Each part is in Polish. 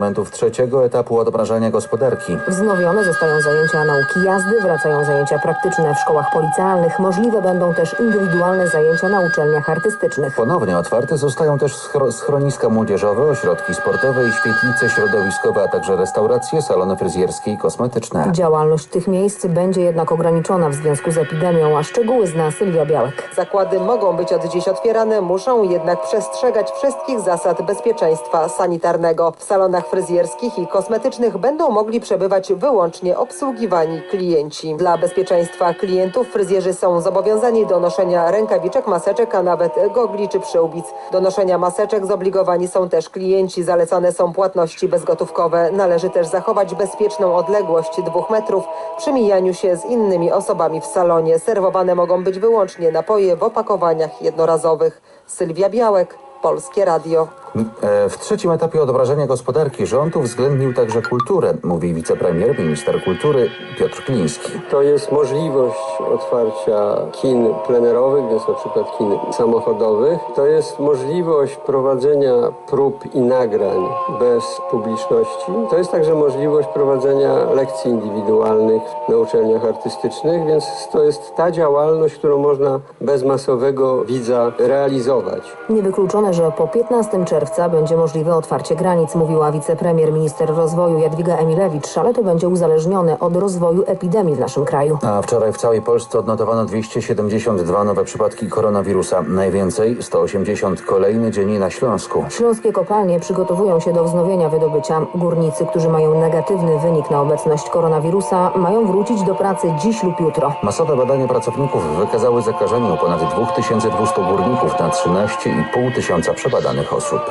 Momentów trzeciego etapu odmrażania gospodarki. Wznowione zostają zajęcia nauki jazdy, wracają zajęcia praktyczne w szkołach policjalnych, możliwe będą też indywidualne zajęcia na uczelniach artystycznych. Ponownie otwarte zostają też schro- schroniska młodzieżowe, ośrodki sportowe i świetlice środowiskowe, a także restauracje, salony fryzjerskie i kosmetyczne. Działalność tych miejsc będzie jednak ograniczona w związku z epidemią, a szczegóły zna Sylwia Białek. Zakłady mogą być od dziś otwierane, muszą jednak przestrzegać wszystkich zasad bezpieczeństwa sanitarnego. W salonach fryzjerskich i kosmetycznych będą mogli przebywać wyłącznie obsługiwani klienci. Dla bezpieczeństwa klientów fryzjerzy są zobowiązani do noszenia rękawiczek, maseczek, a nawet gogli czy przyłbic. Do noszenia maseczek zobligowani są też klienci. Zalecane są płatności bezgotówkowe. Należy też zachować bezpieczną odległość dwóch metrów przy mijaniu się z innymi osobami w salonie. Serwowane mogą być wyłącznie napoje w opakowaniach jednorazowych. Sylwia Białek, Polskie Radio. E, W trzecim etapie odmrażania gospodarki rząd uwzględnił także kulturę, mówi wicepremier, minister kultury Piotr Kliński. To jest możliwość otwarcia kin plenerowych, więc na przykład kin samochodowych. To jest możliwość prowadzenia prób i nagrań bez publiczności. To jest także możliwość prowadzenia lekcji indywidualnych na uczelniach artystycznych, więc to jest ta działalność, którą można bez masowego widza realizować. Niewykluczone, że po 15 czerwca będzie możliwe otwarcie granic, mówiła wicepremier, minister rozwoju Jadwiga Emilewicz, ale to będzie uzależnione od rozwoju epidemii w naszym kraju. A wczoraj w całej Polsce odnotowano 272 nowe przypadki koronawirusa. Najwięcej 180 kolejny dzień na Śląsku. Śląskie kopalnie przygotowują się do wznowienia wydobycia. Górnicy, którzy mają negatywny wynik na obecność koronawirusa, mają wrócić do pracy dziś lub jutro. Masowe badania pracowników wykazały zakażenie u ponad 2200 górników na 13,5 tysiąca przebadanych osób.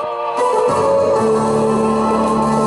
Música